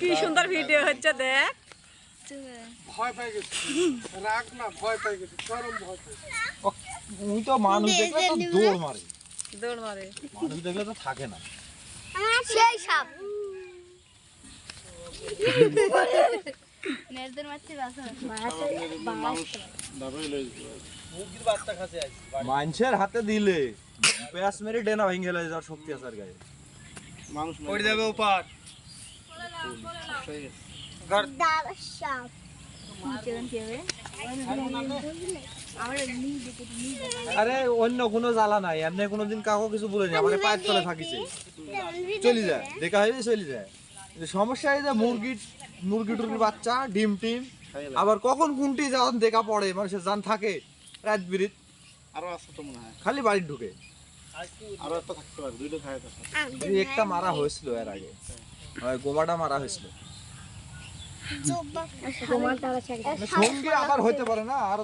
কি সুন্দর ভিডিও হচ্ছে দেখ। ভয় পাই গেছি। রাগ না ভয় পাই গেছি চরম ভয় পাই উনি তো মানুষ দেখলে তো দৌড় মারে। দৌড় মারে। মানুষ দেখলে তো থাকে না। সেই সাপ। নেরদের মারতে বাসা মুরগির বাচ্চা কাছে মানুষের হাতে দিলে। প্যাস মেরে ডেনা ভেঙে গেলে যার শক্তি আছে আর গায়ে। মানুষ পড়ে যাবে ওপার। আরে অন্য কোনো জ্বালা নাই। এমনি কোনোদিন কাউকে কিছু বলেনি। আমার পায়ের তলে থাকিছে। চলে যায়। দেখা হয়ে চলে যায়। সমস্যা এই যে মুরগি মুরগি টুরগির বাচ্চা ডিম টিম। আবার কখন কোনটি যখন দেখা পড়ে মানুষের জান থাকে রাত বিরিত। আরও আছে তো মনে হয়। খালি বাড়ি ঢুকে। আরও একটা থাকতে পারে দুইটা থাকে একটা মারা হয়েছিল এর আগে। ওই গোমাটা মারা হয়েছিল। সঙ্গে আবার হইতে পারে না আর